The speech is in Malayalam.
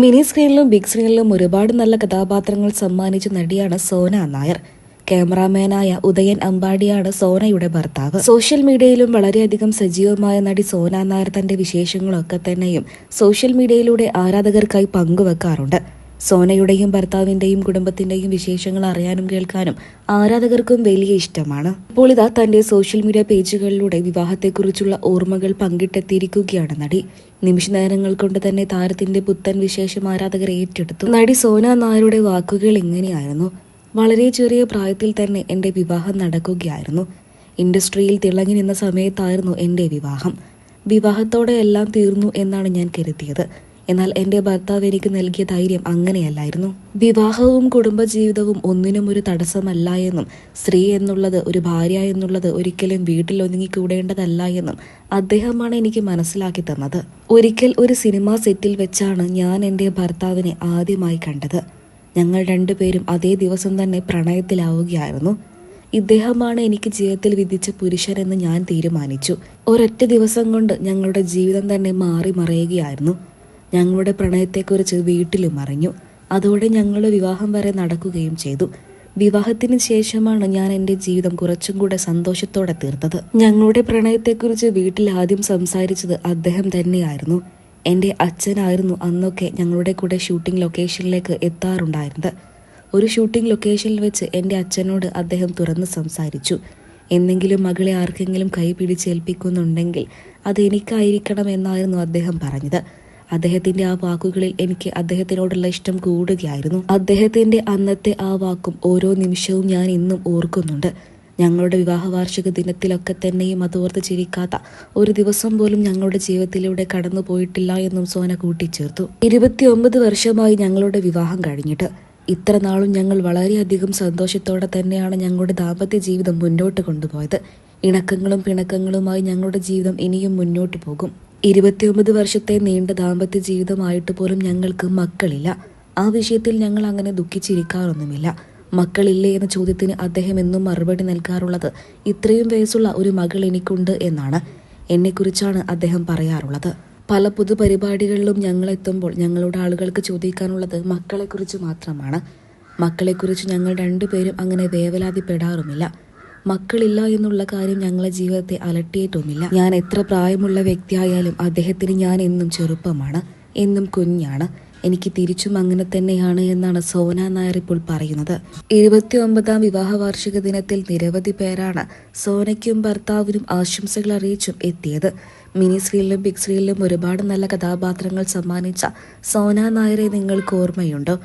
മിനി സ്ക്രീനിലും ബിഗ് സ്ക്രീനിലും ഒരുപാട് നല്ല കഥാപാത്രങ്ങൾ സമ്മാനിച്ച നടിയാണ് സോന നായർ. ക്യാമറാമാനായ ഉദയൻ അമ്പാടിയാണ് സോനയുടെ ഭർത്താവ്. സോഷ്യൽ മീഡിയയിലും വളരെയധികം സജീവമായ നടി സോന നായർ തന്റെ വിശേഷങ്ങളൊക്കെ തന്നെയും സോഷ്യൽ മീഡിയയിലൂടെ ആരാധകർക്കായി പങ്കുവെക്കാറുണ്ട്. സോനയുടെയും ഭർത്താവിന്റെയും കുടുംബത്തിന്റെയും വിശേഷങ്ങൾ അറിയാനും കേൾക്കാനും ആരാധകർക്കും വലിയ ഇഷ്ടമാണ്. ഇപ്പോൾ ഇതാ തന്റെ സോഷ്യൽ മീഡിയ പേജുകളിലൂടെ വിവാഹത്തെക്കുറിച്ചുള്ള ഓർമ്മകൾ പങ്കിട്ടെത്തിയിരിക്കുകയാണ് നടി. നിമിഷ നേരങ്ങൾ കൊണ്ട് തന്നെ താരത്തിന്റെ പുത്തൻ വിശേഷം ആരാധകർ ഏറ്റെടുത്തു. നടി സോന നായരുടെ വാക്കുകൾ ഇങ്ങനെയായിരുന്നു. വളരെ ചെറിയ പ്രായത്തിൽ തന്നെ എന്റെ വിവാഹം നടക്കുകയായിരുന്നു. ഇൻഡസ്ട്രിയിൽ തിളങ്ങി നിന്ന സമയത്തായിരുന്നു എന്റെ വിവാഹം. വിവാഹത്തോടെ എല്ലാം തീർന്നു എന്നാണ് ഞാൻ കരുതിയത്. എന്നാൽ എന്റെ ഭർത്താവ് എനിക്ക് നൽകിയ ധൈര്യം അങ്ങനെയല്ലായിരുന്നു. വിവാഹവും കുടുംബജീവിതവും ഒന്നിനും ഒരു തടസ്സമല്ല എന്നും സ്ത്രീ എന്നുള്ളത് ഒരു ഭാര്യ എന്നുള്ളത് ഒരിക്കലും വീട്ടിൽ ഒതുങ്ങിക്കൂടേണ്ടതല്ല എന്നും അദ്ദേഹമാണ് എനിക്ക് മനസ്സിലാക്കി തന്നത്. ഒരിക്കൽ ഒരു സിനിമാ സെറ്റിൽ വെച്ചാണ് ഞാൻ എന്റെ ഭർത്താവിനെ ആദ്യമായി കണ്ടത്. ഞങ്ങൾ രണ്ടുപേരും അതേ ദിവസം തന്നെ പ്രണയത്തിലാവുകയായിരുന്നു. ഇദ്ദേഹമാണ് എനിക്ക് ജീവിതത്തിൽ വിധിച്ച പുരുഷനെന്ന് ഞാൻ തീരുമാനിച്ചു. ഒരൊറ്റ ദിവസം കൊണ്ട് ഞങ്ങളുടെ ജീവിതം തന്നെ മാറി മറയുകയായിരുന്നു. ഞങ്ങളുടെ പ്രണയത്തെക്കുറിച്ച് വീട്ടിലും അറിഞ്ഞു. അതോടെ ഞങ്ങളുടെ വിവാഹം വരെ നടക്കുകയും ചെയ്തു. വിവാഹത്തിന് ശേഷമാണ് ഞാൻ എന്റെ ജീവിതം കുറച്ചും കൂടെ സന്തോഷത്തോടെ തീർത്തത്. ഞങ്ങളുടെ പ്രണയത്തെക്കുറിച്ച് വീട്ടിൽ ആദ്യം സംസാരിച്ചത് അദ്ദേഹം തന്നെയായിരുന്നു. എന്റെ അച്ഛനായിരുന്നു അന്നൊക്കെ ഞങ്ങളുടെ കൂടെ ഷൂട്ടിംഗ് ലൊക്കേഷനിലേക്ക് എത്താറുണ്ടായിരുന്നത്. ഒരു ഷൂട്ടിംഗ് ലൊക്കേഷനിൽ വെച്ച് എന്റെ അച്ഛനോട് അദ്ദേഹം തുറന്ന് സംസാരിച്ചു. എന്നെങ്കിലും മകളെ ആർക്കെങ്കിലും കൈ പിടിച്ചേൽപ്പിക്കുന്നുണ്ടെങ്കിൽ അത് എനിക്കായിരിക്കണം എന്നായിരുന്നു അദ്ദേഹം പറഞ്ഞത്. അദ്ദേഹത്തിന്റെ ആ വാക്കുകളിൽ എനിക്ക് അദ്ദേഹത്തിനോടുള്ള ഇഷ്ടം കൂടുകയായിരുന്നു. അദ്ദേഹത്തിന്റെ അന്നത്തെ ആ വാക്കും ഓരോ നിമിഷവും ഞാൻ ഇന്നും ഓർക്കുന്നുണ്ട്. ഞങ്ങളുടെ വിവാഹ വാർഷിക ദിനത്തിലൊക്കെ തന്നെയും അതോർത്ത് ചിരിക്കാത്ത ഒരു ദിവസം പോലും ഞങ്ങളുടെ ജീവിതത്തിലൂടെ കടന്നു പോയിട്ടില്ല എന്നും സോന കൂട്ടിച്ചേർത്തു. ഇരുപത്തിയൊമ്പത് വർഷമായി ഞങ്ങളുടെ വിവാഹം കഴിഞ്ഞിട്ട്. ഇത്ര നാളും ഞങ്ങൾ വളരെയധികം സന്തോഷത്തോടെ തന്നെയാണ് ഞങ്ങളുടെ ദാമ്പത്യ ജീവിതം മുന്നോട്ട് കൊണ്ടുപോയത്. ഇണക്കങ്ങളും പിണക്കങ്ങളുമായി ഞങ്ങളുടെ ജീവിതം ഇനിയും മുന്നോട്ട് പോകും. ഇരുപത്തിയൊമ്പത് വർഷത്തെ നീണ്ട ദാമ്പത്യ ജീവിതമായിട്ട് പോലും ഞങ്ങൾക്ക് മക്കളില്ല. ആ വിഷയത്തിൽ ഞങ്ങൾ അങ്ങനെ ദുഃഖിച്ചിരിക്കാറൊന്നുമില്ല. മക്കളില്ലേ എന്ന ചോദ്യത്തിന് അദ്ദേഹം എന്നും മറുപടി നൽകാറുള്ളത് ഇത്രയും വയസ്സുള്ള ഒരു മകൾ എനിക്കുണ്ട് എന്നാണ്. എന്നെക്കുറിച്ചാണ് അദ്ദേഹം പറയാറുള്ളത്. പല പൊതുപരിപാടികളിലും ഞങ്ങൾ എത്തുമ്പോൾ ഞങ്ങളുടെ ആളുകൾക്ക് ചോദിക്കാനുള്ളത് മക്കളെക്കുറിച്ച് മാത്രമാണ്. മക്കളെക്കുറിച്ച് ഞങ്ങൾ രണ്ടുപേരും അങ്ങനെ വേവലാതിപ്പെടാറുമില്ല. മക്കളില്ല എന്നുള്ള കാര്യം ഞങ്ങളെ ജീവിതത്തെ അലട്ടിയിട്ടുമില്ല ഞാൻ എത്ര പ്രായമുള്ള വ്യക്തിയായാലും അദ്ദേഹത്തിന് ഞാൻ എന്നും ചെറുപ്പമാണ് എന്നും കുഞ്ഞാണ്. എനിക്ക് തിരിച്ചും അങ്ങനെ തന്നെയാണ് എന്നാണ് സോന നായർ ഇപ്പോൾ പറയുന്നത്. ഇരുപത്തിയൊമ്പതാം വിവാഹ വാർഷിക ദിനത്തിൽ നിരവധി പേരാണ് സോനയ്ക്കും ഭർത്താവിനും ആശംസകൾ അറിയിച്ചും എത്തിയത്. മിനി സ്ക്രീനിലും ബിഗ് സ്ക്രീനിലും ഒരുപാട് നല്ല കഥാപാത്രങ്ങൾ സമ്മാനിച്ച സോന നായരെ നിങ്ങൾക്ക് ഓർമ്മയുണ്ടോ?